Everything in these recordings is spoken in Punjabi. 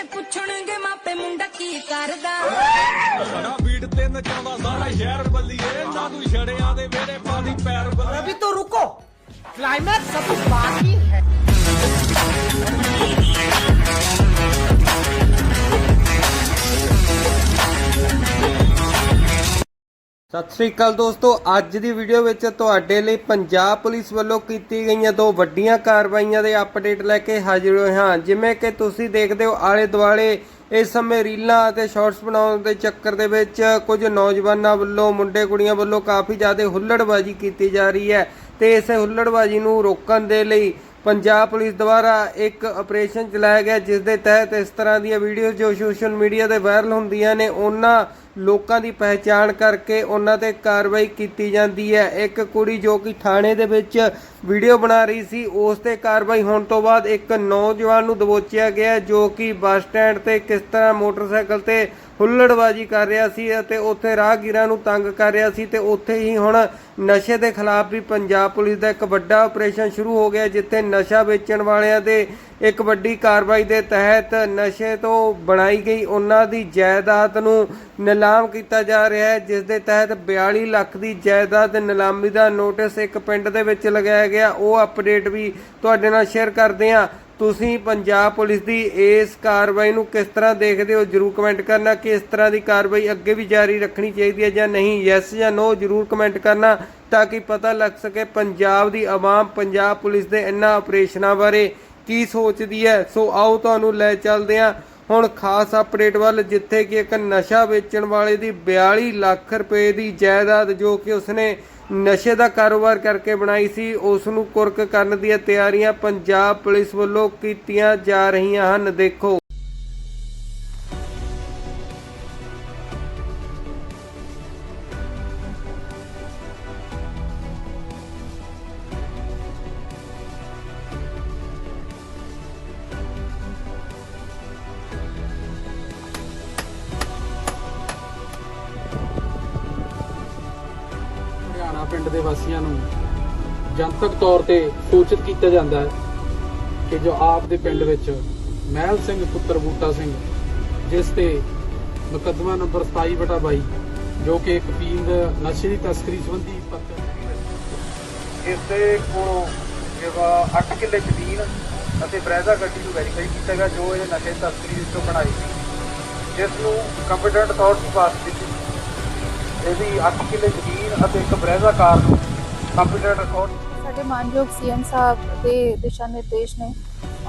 ਤੇ ਪੁੱਛਣਗੇ ਮਾਪੇ ਮੁੰਡਾ ਕੀ ਕਰਦਾ ਸਾਡਾ ਬੀਟ ਤੇ ਨਚਾਉਂਦਾ ਸਾਰਾ ਸ਼ਹਿਰ ਬੱਲੀਏ ਨਾ ਤੂੰ ਛੜਿਆਂ ਦੇ ਵਿਹੜੇ ਪਾਦੀ ਪੈਰ ਬੱਲੇ अभी तो रुको क्लाइमैक्स अभी बाकी है ਸਤਿ ਸ੍ਰੀ ਅਕਾਲ ਦੋਸਤੋ, ਅੱਜ ਦੀ ਵੀਡੀਓ ਵਿੱਚ ਤੁਹਾਡੇ ਲਈ ਪੰਜਾਬ ਪੁਲਿਸ ਵੱਲੋਂ ਕੀਤੀ ਗਈਆਂ ਦੋ ਵੱਡੀਆਂ ਕਾਰਵਾਈਆਂ ਦੇ ਅਪਡੇਟ ਲੈ ਕੇ ਹਾਜ਼ਰ ਹੋਏ ਹਾਂ। ਜਿਵੇਂ ਕਿ ਤੁਸੀਂ ਦੇਖਦੇ ਹੋ ਆਲੇ ਦੁਆਲੇ ਇਸ ਸਮੇਂ ਰੀਲਾਂ ਅਤੇ ਸ਼ਾਰਟਸ ਬਣਾਉਣ ਦੇ ਚੱਕਰ ਦੇ ਵਿੱਚ ਕੁਝ ਨੌਜਵਾਨਾਂ ਵੱਲੋਂ ਮੁੰਡੇ ਕੁੜੀਆਂ ਵੱਲੋਂ ਕਾਫੀ ਜ਼ਿਆਦਾ ਹੁੱਲੜਬਾਜ਼ੀ ਕੀਤੀ ਜਾ ਰਹੀ ਹੈ ਤੇ ਇਸ ਹੁੱਲੜਬਾਜ਼ੀ ਨੂੰ ਰੋਕਣ ਦੇ ਲਈ ਪੰਜਾਬ ਪੁਲਿਸ ਦੁਆਰਾ ਇੱਕ ਆਪਰੇਸ਼ਨ ਚਲਾਇਆ ਗਿਆ, ਜਿਸ ਦੇ ਤਹਿਤ ਇਸ ਤਰ੍ਹਾਂ ਦੀਆਂ ਵੀਡੀਓ ਜੋ ਸੋਸ਼ਲ ਮੀਡੀਆ ਤੇ ਵਾਇਰਲ ਹੁੰਦੀਆਂ ਨੇ, ਉਹਨਾਂ ਲੋਕਾਂ ਦੀ ਪਹਿਚਾਣ ਕਰਕੇ ਉਹਨਾਂ ਤੇ ਕਾਰਵਾਈ ਕੀਤੀ ਜਾਂਦੀ ਹੈ। ਇੱਕ ਕੁੜੀ ਜੋ ਕਿ ਥਾਣੇ ਦੇ ਵਿੱਚ ਵੀਡੀਓ ਬਣਾ ਰਹੀ ਸੀ, ਉਸ ਤੇ ਕਾਰਵਾਈ ਹੋਣ ਤੋਂ ਬਾਅਦ ਇੱਕ ਨੌਜਵਾਨ ਨੂੰ ਦਬੋਚਿਆ ਗਿਆ ਜੋ ਕਿ ਬੱਸ ਸਟੈਂਡ ਤੇ ਕਿਸ ਤਰ੍ਹਾਂ ਮੋਟਰਸਾਈਕਲ ਤੇ ਹੁੱਲੜਬਾਜੀ ਕਰ ਰਿਹਾ ਸੀ ਅਤੇ ਉੱਥੇ ਰਾਹਗੀਰਾਂ ਨੂੰ ਤੰਗ ਕਰ ਰਿਹਾ ਸੀ ਤੇ ਉੱਥੇ ਹੀ ਹੁਣ ਨਸ਼ੇ ਦੇ ਖਿਲਾਫ ਵੀ ਪੰਜਾਬ ਪੁਲਿਸ ਦਾ ਇੱਕ ਵੱਡਾ ਆਪਰੇਸ਼ਨ ਸ਼ੁਰੂ ਹੋ ਗਿਆ, ਜਿੱਥੇ ਨਸ਼ਾ ਵੇਚਣ ਵਾਲਿਆਂ ਦੇ ਇੱਕ ਵੱਡੀ ਕਾਰਵਾਈ ਦੇ ਤਹਿਤ ਨਸ਼ੇ ਤੋਂ ਬਣਾਈ ਗਈ। ਉਹਨਾਂ ਦੀ ਜਾਇਦਾਦ ਨੂੰ ਨਿਲਾਮ ਕੀਤਾ ਜਾ ਰਿਹਾ ਹੈ, ਜਿਸ ਦੇ ਤਹਿਤ 42 ਲੱਖ ਦੀ ਜਾਇਦਾਦ ਨਿਲਾਮੀ ਦਾ ਨੋਟਿਸ ਇੱਕ ਪਿੰਡ ਦੇ ਵਿੱਚ ਲਗਾਇਆ ਗਿਆ। ਉਹ ਅਪਡੇਟ ਵੀ ਤੁਹਾਡੇ ਨਾਲ ਸ਼ੇਅਰ ਕਰਦੇ ਹਾਂ। ਤੁਸੀਂ ਪੰਜਾਬ ਪੁਲਿਸ ਦੀ ਇਸ ਕਾਰਵਾਈ ਨੂੰ ਕਿਸ ਤਰ੍ਹਾਂ ਦੇਖਦੇ ਹੋ? ਜਰੂਰ ਕਮੈਂਟ ਕਰਨਾ ਕਿ ਇਸ ਤਰ੍ਹਾਂ ਦੀ ਕਾਰਵਾਈ ਅੱਗੇ ਵੀ ਜਾਰੀ ਰੱਖਣੀ ਚਾਹੀਦੀ ਹੈ ਜਾਂ ਨਹੀਂ? ਯੈਸ ਜਾਂ ਨੋ ਜਰੂਰ ਕਮੈਂਟ ਕਰਨਾ ਤਾਂ ਕਿ ਪਤਾ ਲੱਗ ਸਕੇ ਪੰਜਾਬ ਦੀ ਆਵਾਮ, ਪੰਜਾਬ ਪੁਲਿਸ ਦੇ ਇਹਨਾਂ ਆਪਰੇਸ਼ਨਾਂ ਬਾਰੇ ਕੀ ਸੋਚਦੀ ਹੈ। ਸੋ ਆਓ ਤੁਹਾਨੂੰ ਲੈ ਚੱਲਦੇ ਹਾਂ। ਹੁਣ ਖਾਸ ਅਪਡੇਟ ਵੱਲ, ਜਿੱਥੇ ਕਿ ਇੱਕ ਨਸ਼ਾ ਵੇਚਣ ਵਾਲੇ ਦੀ 42 ਲੱਖ ਰੁਪਏ ਦੀ ਜਾਇਦਾਦ ਜੋ ਕਿ ਉਸਨੇ ਨਸ਼ੇ ਦਾ ਕਾਰੋਬਾਰ ਕਰਕੇ ਬਣਾਈ ਸੀ ਉਸ ਨੂੰ ਕੁਰਕ ਕਰਨ ਦੀਆਂ ਤਿਆਰੀਆਂ ਪੰਜਾਬ ਪੁਲਿਸ ਵੱਲੋਂ ਕੀਤੀਆਂ ਜਾ ਰਹੀਆਂ ਹਨ। ਦੇਖੋ। ਪਿੰਡ ਦੇ ਵਾਸੀਆਂ ਨੂੰ ਜਨਤਕ ਤੌਰ ਤੇ ਸੂਚਿਤ ਕੀਤਾ ਜਾਂਦਾ ਹੈ ਕਿ ਜੋ ਆਪ ਦੇ ਪਿੰਡ ਵਿੱਚ ਮਹਿਲ ਸਿੰਘ ਪੁੱਤਰ ਬੂਟਾ ਸਿੰਘ, ਜਿਸ ਤੇ ਮੁਕੱਦਮਾ ਨੰਬਰ 27 ਬਟਾ 22 ਜੋ ਕਿ ਇੱਕ ਪੀਂਦ ਨਸ਼ੇ ਦੀ ਤਸਕਰੀ ਸੰਬੰਧੀ ਪੱਤਰ ਇਸ ਦੇ ਕੋਲੋਂ ਜਿਹੜਾ 8 ਕਿੱਲੇ ਜ਼ਮੀਨ ਅਤੇ ਬਰੈਜ਼ਾ ਗੱਡੀ ਨੂੰ ਵੈਰੀਫਾਈ ਕੀਤਾ ਗਿਆ, ਜੋ ਇਹ ਨਸ਼ੇ ਦੀ ਤਸਕਰੀ ਵਿੱਚ ਬਣਾਈ ਸੀ ਜਿਸ ਨੂੰ ਕੰਪੀਟੈਂਟ ਅਥਾਰਟੀ ਪਾਸ ਕੀਤੀ ਇਹਦੀ 8 ਕਿੱਲੇ ਜ਼ਮੀਨ ਅਤੇ ਇੱਕ ਬਰੈਜ਼ਾ ਕਾਰ ਨੂੰ ਕੰਪੀਟੈਂਟ ਅਥਾਰਟੀ ਸਾਡੇ ਮਾਨਯੋਗ ਸੀਐਮ ਸਾਹਿਬ ਦੇ ਦਿਸ਼ਾ ਨਿਰਦੇਸ਼ ਨੇ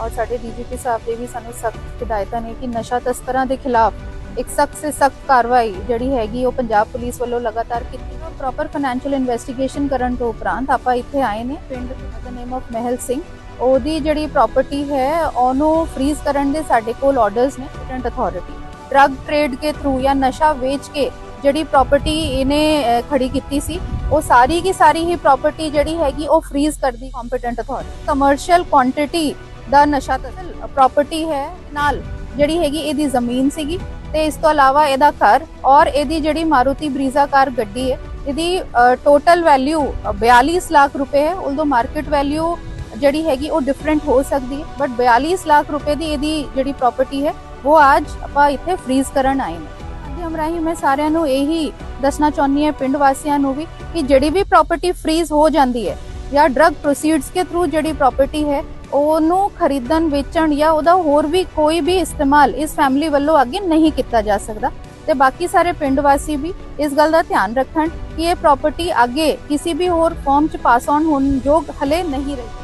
ਔਰ ਸਾਡੇ ਡੀਜੀਪੀ ਸਾਹਿਬ ਦੇ ਵੀ ਸਾਨੂੰ ਸਖਤ ਹਦਾਇਤਾਂ ਨੇ ਕਿ ਨਸ਼ਾ ਤਸਕਰਾਂ ਦੇ ਖਿਲਾਫ ਇੱਕ ਸਖਤ ਸੇ ਸਖਤ ਕਾਰਵਾਈ ਜਿਹੜੀ ਹੈਗੀ ਉਹ ਪੰਜਾਬ ਪੁਲਿਸ ਵੱਲੋਂ ਲਗਾਤਾਰ ਕੀਤੀ ਹੈ ਪ੍ਰੋਪਰ ਫਾਈਨੈਂਸ਼ੀਅਲ ਇਨਵੈਸਟੀਗੇਸ਼ਨ ਕਰਨ ਤੋਂ ਉਪਰੰਤ ਆਪਾਂ ਇੱਥੇ ਆਏ ਨੇ ਪਿੰਡ ਦਾ ਨੇਮ ਆਫ ਮਹਿਲ ਸਿੰਘ। ਉਹਦੀ ਜਿਹੜੀ ਪ੍ਰਾਪਰਟੀ ਹੈ, ਉਹਨੂੰ ਫ੍ਰੀਜ਼ ਕਰਨ ਦੇ ਸਾਡੇ ਕੋਲ ਆਰਡਰਸ ਨੇ ਕੰਪੀਟੈਂਟ ਅਥਾਰਟੀ ਡਰੱਗ ਟ੍ਰੇਡ ਕੇ ਥਰੂ ਜਾਂ ਨਸ਼ਾ ਵੇਚ ਕੇ ਜਿਹੜੀ ਪ੍ਰਾਪਰਟੀ ਇਹਨੇ ਅਹ, ਖੜੀ ਕੀਤੀ ਸੀ ਉਹ ਸਾਰੀ ਕੀ ਸਾਰੀ ਹੀ ਪ੍ਰਾਪਰਟੀ ਜਿਹੜੀ ਹੈਗੀ ਉਹ ਫ੍ਰੀਜ਼ ਕਰਦੀ ਕੰਪੀਟੈਂਟ ਅਥਾਰਟੀ ਕਮਰਸ਼ੀਅਲ ਕੁਆਂਟੀਟੀ ਦਾ ਨਸ਼ਾ ਤਸਲ ਪ੍ਰਾਪਰਟੀ ਹੈ ਨਾਲ ਜਿਹੜੀ ਹੈਗੀ ਇਹਦੀ ਜ਼ਮੀਨ ਸੀਗੀ ਤੇ ਇਸ ਤੋਂ ਇਲਾਵਾ ਇਹਦਾ ਘਰ ਔਰ ਇਹਦੀ ਜਿਹੜੀ ਮਾਰੂਤੀ ਬਰੀਜ਼ਾ ਕਾਰ ਗੱਡੀ ਹੈ ਇਹਦੀ ਟੋਟਲ ਵੈਲਿਊ 42 ਲੱਖ ਰੁਪਏ ਹੈ ਉਲਦੋ ਮਾਰਕੀਟ ਵੈਲਿਊ ਜਿਹੜੀ ਹੈਗੀ ਉਹ ਡਿਫਰੈਂਟ ਹੋ ਸਕਦੀ ਹੈ ਬਟ 42 ਲੱਖ ਰੁਪਏ ਦੀ ਇਹਦੀ ਜਿਹੜੀ ਪ੍ਰਾਪਰਟੀ ਹੈ ਉਹ ਅੱਜ ਆਪਾਂ ਇੱਥੇ ਫ੍ਰੀਜ਼ ਕਰਨ ਆਏ ਨੇ ਮਾਧਿਅਮ ਰਾਹੀਂ ਮੈਂ ਸਾਰਿਆਂ ਨੂੰ ਇਹੀ ਦੱਸਣਾ ਚਾਹੁੰਦੀ ਹਾਂ ਪਿੰਡ ਵਾਸੀਆਂ ਨੂੰ ਵੀ ਕਿ ਜਿਹੜੀ ਵੀ ਪ੍ਰਾਪਰਟੀ ਫ੍ਰੀਜ਼ ਹੋ ਜਾਂਦੀ ਹੈ ਜਾਂ ਡਰੱਗ ਪ੍ਰੋਸੀਡਸ ਕੇ ਥਰੂ ਜਿਹੜੀ ਪ੍ਰਾਪਰਟੀ ਹੈ, ਉਹਨੂੰ ਖਰੀਦਣ, ਵੇਚਣ ਜਾਂ ਉਹਦਾ ਹੋਰ ਵੀ ਕੋਈ ਵੀ ਇਸਤੇਮਾਲ ਇਸ ਫੈਮਿਲੀ ਵੱਲੋਂ ਅੱਗੇ ਨਹੀਂ ਕੀਤਾ ਜਾ ਸਕਦਾ। ਤੇ ਬਾਕੀ ਸਾਰੇ ਪਿੰਡ ਵਾਸੀ ਵੀ ਇਸ ਗੱਲ ਦਾ ਧਿਆਨ ਰੱਖਣ ਕਿ ਇਹ ਪ੍ਰਾਪਰਟੀ ਅੱਗੇ ਕਿਸੇ ਵੀ ਹੋਰ ਫਾਰਮ ਚ ਪਾਸ ਆਨ ਹੋਣ ਯੋਗ ਹਲੇ ਨਹੀਂ ਰਹੀ।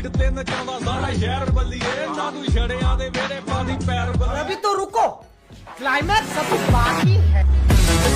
ਬੀਟ ਤੇ ਨਚਾਉਂਦਾ ਸਾਰਾ ਸ਼ਹਿਰ ਬੱਲੀਏ ਨਾ ਤੂੰ ਛੜਿਆਂ ਦੇ ਵਿਹੜੇ ਪਾਦੀ ਪੈਰ ਬੱਲੇ अभी तो रुको क्लाइमैक्स अभी बाकी है